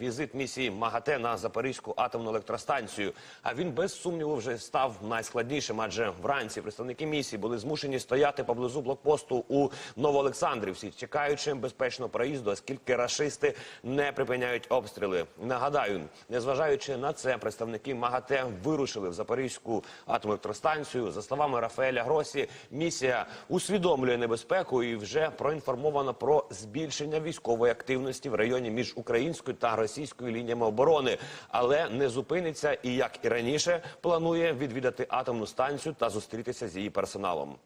візит місії МАГАТЕ на Запорізьку атомну електростанцію. А він без сумніву вже став найскладнішим, адже вранці представники місії були змушені стояти поблизу блокпосту у Новоолександрівці, чекаючи безпечного проїзду, оскільки рашисти не припиняють обстріли. Нагадаю, незважаючи на це, представники МАГАТЕ вирушили в Запорізьку атомну електростанцію. За словами Рафаеля Гросі, місія усвідомлює небезпеку і вже проінформовано про збільшення військової активності в районі між українською та російською лініями оборони, але не зупиниться і як і раніше планує відвідати атомну станцію та зустрітися з її персоналом.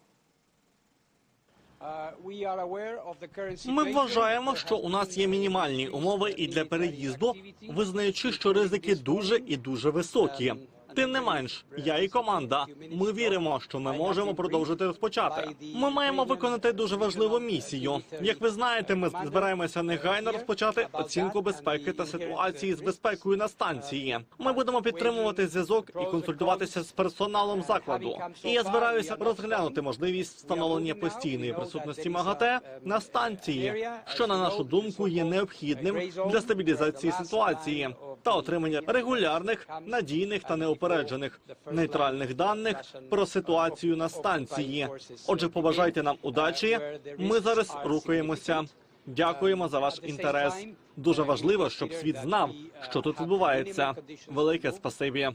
Ми вважаємо, що у нас є мінімальні умови і для переїзду, визнаючи, що ризики дуже і дуже високі. Тим не менш, я і команда. Ми віримо, що ми можемо продовжити розпочати. Ми маємо виконати дуже важливу місію. Як ви знаєте, ми збираємося негайно розпочати оцінку безпеки та ситуації з безпекою на станції. Ми будемо підтримувати зв'язок і консультуватися з персоналом закладу. І я збираюся розглянути можливість встановлення постійної присутності МАГАТЕ на станції, що на нашу думку є необхідним для стабілізації ситуації та отримання регулярних, надійних та неупереджених нейтральних даних про ситуацію на станції. Отже, побажайте нам удачі. Ми зараз рухаємося. Дякуємо за ваш інтерес. Дуже важливо, щоб світ знав, що тут відбувається. Велике спасибі.